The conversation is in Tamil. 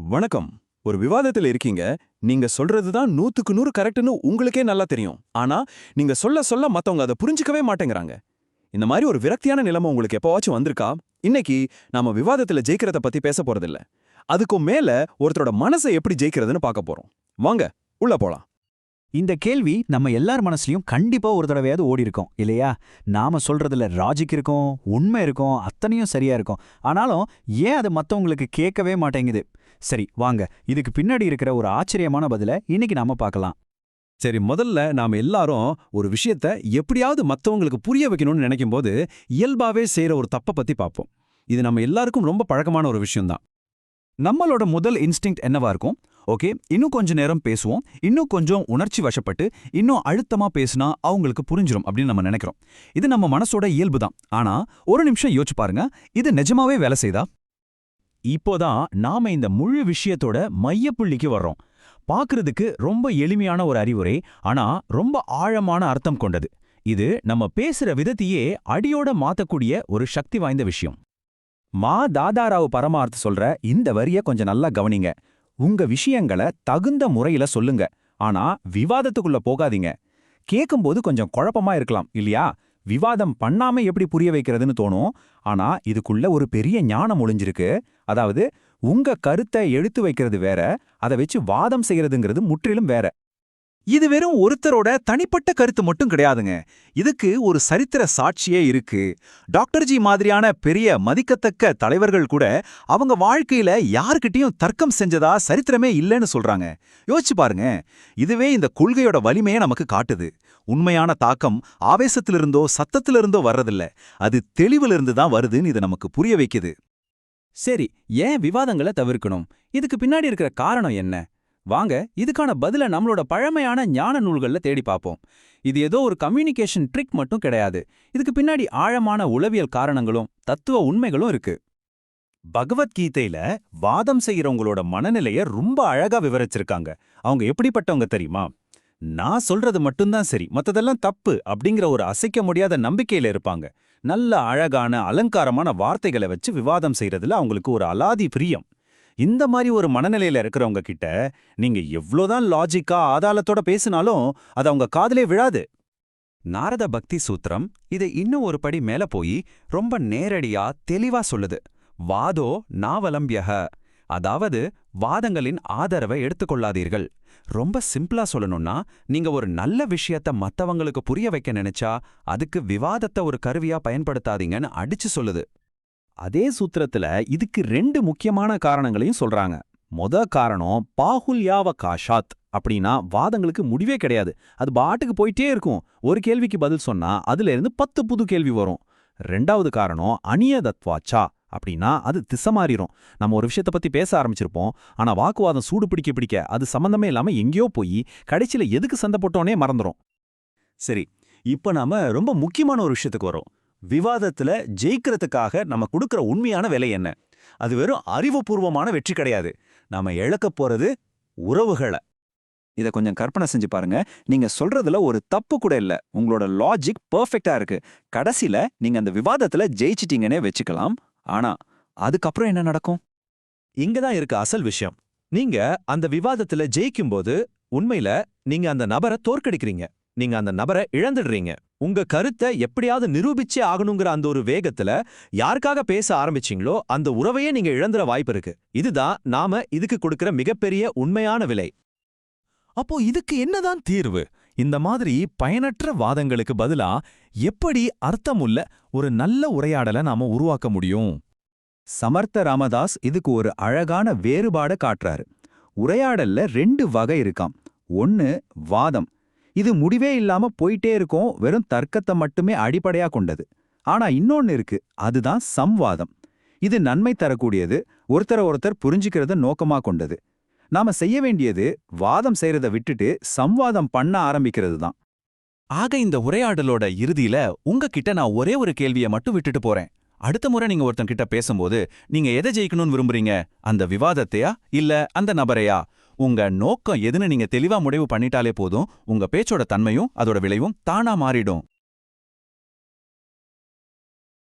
வணக்கம். ஒரு விவாதத்துல இருக்கீங்க. நீங்க சொல்றது தான் நூத்துக்கு நூறு கரெக்ட்னு உங்களுக்கே நல்லா தெரியும். ஆனா நீங்க சொல்ல சொல்ல மத்தவங்க அதை புரிஞ்சுக்கவே மாட்டேங்கிறாங்க. இந்த மாதிரி ஒரு விரக்தியான நிலைமை உங்களுக்கு எப்பவாச்சும் வந்திருக்கா? இன்னைக்கு நாம விவாதத்துல ஜெயிக்கிறத பத்தி பேச போறதில்ல. அதுக்கும் மேல ஒருத்தரோட மனசை எப்படி ஜெயிக்கிறதுன்னு பார்க்க போறோம். வாங்க உள்ள போலாம். இந்த கேள்வி நம்ம எல்லார் மனசுலயும் கண்டிப்பா ஒரு தடவையாவது ஓடி இருக்கும் இல்லையா? நாம சொல்றதுல ராஜிக் இருக்கும் உண்மை இருக்கும் அத்தனையும் சரியா இருக்கும். ஆனாலும் ஏன் அது மத்தவங்களுக்கு கேட்கவே மாட்டேங்குது? சரி வாங்க. இதுக்கு பின்னாடி இருக்கிற ஒரு ஆச்சரியமான பதில இன்னைக்கு நாம பார்க்கலாம். சரி முதல்ல நாம எல்லாரும் ஒரு விஷயத்த எப்படியாவது மத்தவங்களுக்கு புரிய வைக்கணும்னு நினைக்கும் போது இயல்பாவே செய்யற ஒரு தப்பை பத்தி பார்ப்போம். இது நம்ம எல்லாருக்கும் ரொம்ப பழக்கமான ஒரு விஷயம்தான். நம்மளோட முதல் இன்ஸ்டிங் என்னவா இருக்கும்? ஓகே இன்னும் கொஞ்ச நேரம் பேசுவோம். இன்னும் கொஞ்சம் உணர்ச்சி வசப்பட்டு இன்னும் அழுத்தமா பேசினா அவங்களுக்கு புரிஞ்சிடும் அப்படின்னு நம்ம நினைக்கிறோம். இது நம்ம மனசோட இயல்பு தான். ஆனா ஒரு நிமிஷம் யோசிச்சு பாருங்க. இது நிஜமாவே வேலை செய்தா? இப்போதான் நாம இந்த முழு விஷயத்தோட மையப்புள்ளிக்கு வர்றோம். பார்க்கறதுக்கு ரொம்ப எளிமையான ஒரு அறிவுரை ஆனா ரொம்ப ஆழமான அர்த்தம் கொண்டது. இது நம்ம பேசுற விதத்தையே அடியோட மாத்தக்கூடிய ஒரு சக்தி வாய்ந்த விஷயம். மா தாதாராவ் பரமார்த்த சொல்ற இந்த வரிய கொஞ்சம் நல்லா கவனிங்க. உங்க விஷயங்களை தகுந்த முறையில சொல்லுங்க. ஆனா விவாதத்துக்குள்ள போகாதீங்க. கேட்கும்போது கொஞ்சம் குழப்பமா இருக்கலாம் இல்லையா? விவாதம் பண்ணாம எப்படி புரிய வைக்கிறதுன்னு தோணும். ஆனா இதுக்குள்ள ஒரு பெரிய ஞானம் ஒளிஞ்சிருக்கு. அதாவது உங்க கருத்தை எடுத்து வைக்கிறது வேற அதை வச்சு வாதம் செய்யறதுங்கிறது முற்றிலும் வேற. இது வெறும் ஒருத்தரோட தனிப்பட்ட கருத்து மட்டும் கிடையாதுங்க. இதுக்கு ஒரு சரித்திர சாட்சியே இருக்கு. டாக்டர்ஜி மாதிரியான பெரிய மதிக்கத்தக்க தலைவர்கள் கூட அவங்க வாழ்க்கையில யார்கிட்டயும் தர்க்கம் செஞ்சதா சரித்திரமே இல்லைன்னு சொல்றாங்க. யோசிச்சு பாருங்க. இதுவே இந்த கொள்கையோட வலிமையை நமக்கு காட்டுது. உண்மையான தாக்கம் ஆவேசத்திலிருந்தோ சத்தத்திலிருந்தோ வர்றதில்ல. அது தெளிவிலிருந்து தான் வருதுன்னு இது நமக்கு புரிய வைக்குது. சரி ஏன் விவாதங்களை தவிர்க்கணும்? இதுக்கு பின்னாடி இருக்கிற காரணம் என்ன? வாங்க இதுக்கான பதில நம்மளோட பழமையான ஞான நூல்கள்ல தேடி பார்ப்போம் இது ஏதோ ஒரு கம்யூனிகேஷன் ட்ரிக் மட்டும் கிடையாது. இதுக்கு பின்னாடி ஆழமான உளவியல் காரணங்களும் தத்துவ உண்மைகளும் இருக்கு. பகவத்கீதையில வாதம் செய்யறவங்களோட மனநிலைய ரொம்ப அழகா விவரிச்சிருக்காங்க. அவங்க எப்படிப்பட்டவங்க தெரியுமா? நான் சொல்றது மட்டும்தான் சரி. மத்ததெல்லாம் தப்பு அப்படிங்கிற ஒரு அசைக்க முடியாத நம்பிக்கையில இருப்பாங்க. நல்ல அழகான அலங்காரமான வார்த்தைகளை வச்சு விவாதம் செய்யறதுல அவங்களுக்கு ஒரு அலாதி பிரியம். இந்த மாதிரி ஒரு மனநிலையில இருக்கிறவங்க கிட்ட நீங்க எவ்வளோதான் லாஜிக்கா ஆதாளத்தோட பேசினாலும் அது அவங்க காதலே விழாது. நாரத பக்தி சூத்திரம் இதை இன்னும் ஒரு படி மேல போய் ரொம்ப நேரடியா தெளிவா சொல்லுது. வாதோ நாவலம்பியக. அதாவது வாதங்களின் ஆதரவை எடுத்துக்கொள்ளாதீர்கள். ரொம்ப சிம்பிளா சொல்லணும்னா நீங்க ஒரு நல்ல விஷயத்த மத்தவங்களுக்கு புரிய வைக்க நினைச்சா அதுக்கு விவாதத்தை ஒரு கருவியா பயன்படுத்தாதீங்கன்னு அடிச்சு சொல்லுது. அதே சூத்திரத்துல இதுக்கு ரெண்டு முக்கியமான காரணங்களையும் சொல்றாங்க. மொத காரணம் பாகுல்யாவ காஷாத் அப்படின்னா வாதங்களுக்கு முடிவே கிடையாது. அது பாட்டுக்கு போயிட்டே இருக்கும். ஒரு கேள்விக்கு பதில் சொன்னா அதுல இருந்து பத்து புது கேள்வி வரும். ரெண்டாவது காரணம் அநியதத்வாச்சா அப்படின்னா அது திசை மாறிடும் நம்ம ஒரு விஷயத்தை பத்தி பேச ஆரம்பிச்சிருப்போம். ஆனா வாக்குவாதம் சூடு பிடிக்க பிடிக்க அது சம்பந்தமே இல்லாம எங்கேயோ போய் கடைசியில எதுக்கு சண்டை போட்டோனே மறந்துரும். சரி இப்ப நாம ரொம்ப முக்கியமான ஒரு விஷயத்துக்கு வரோம். விவாதத்துல ஜெயிக்கிறதுக்காக நம்ம கொடுக்குற உண்மையான விலை என்ன? அது வெறும் அறிவுபூர்வமான வெற்றி கிடையாது. நாம இழக்கப் போறது உறவுகளை. இதை கொஞ்சம் கற்பனை செஞ்சு பாருங்க. நீங்க சொல்றதுல ஒரு தப்பு கூட இல்ல. உங்களோட லாஜிக் பெர்ஃபெக்ட்டா இருக்கு. கடைசியில நீங்க அந்த விவாதத்துல ஜெயிச்சிட்டீங்கன்னே வச்சுக்கலாம். ஆனா அதுக்கப்புறம் என்ன நடக்கும்? இங்க தான் இருக்கு அசல் விஷயம். நீங்க அந்த விவாதத்துல ஜெயிக்கும்போது உண்மையில நீங்க அந்த நபரை தோற்கடிக்கிறீங்க. நீங்க அந்த நபரை இழந்துடுறீங்க. உங்க கருத்தை எப்படியாவது நிரூபிச்சே ஆகணுங்கிற அந்த ஒரு வேகத்துல யாருக்காக பேச ஆரம்பிச்சீங்களோ அந்த உறவையே நீங்க இழந்துற வாய்ப்பு இருக்கு. இதுதான் நாம இதுக்கு கொடுக்கிற மிகப்பெரிய உண்மையான விலை. அப்போ இதுக்கு என்னதான் தீர்வு? இந்த மாதிரி பயனற்ற வாதங்களுக்கு பதிலா எப்படி அர்த்தமுள்ள ஒரு நல்ல உரையாடலை நாம உருவாக்க முடியும்? சமர்த்த ராமதாஸ் இதுக்கு ஒரு அழகான வேறுபாட காட்டுறாரு. உரையாடல்ல ரெண்டு வகை இருக்காம். ஒன்னு வாதம். இது முடிவே இல்லாம போயிட்டே இருக்கும் வெறும் தர்க்கத்தை மட்டுமே அடிப்படையா கொண்டது. ஆனா இன்னொன்னு இருக்கு. அதுதான் சம்வாதம். இது நன்மை தரக்கூடியது ஒருத்தர ஒருத்தர் புரிஞ்சுக்கிறத நோக்கமா கொண்டது. நாம செய்ய வேண்டியது வாதம் செய்யறத விட்டுட்டு சம்வாதம் பண்ண ஆரம்பிக்கிறது தான் ஆக இந்த உரையாடலோட இறுதியில உங்ககிட்ட நான் ஒரே ஒரு கேள்வியை மட்டும் விட்டுட்டு போறேன். அடுத்த முறை நீங்க ஒருத்தன் கிட்ட பேசும்போது நீங்க எதை ஜெயிக்கணும்னு விரும்புறீங்க? அந்த விவாதத்தையா? இல்ல அந்த நபரையா? உங்க நோக்கம் எதுன்னு நீங்க தெளிவா முடிவு பண்ணிட்டாலே போதும். உங்க பேச்சோட தன்மையும் அதோட விளைவும் தானா மாறிடும்.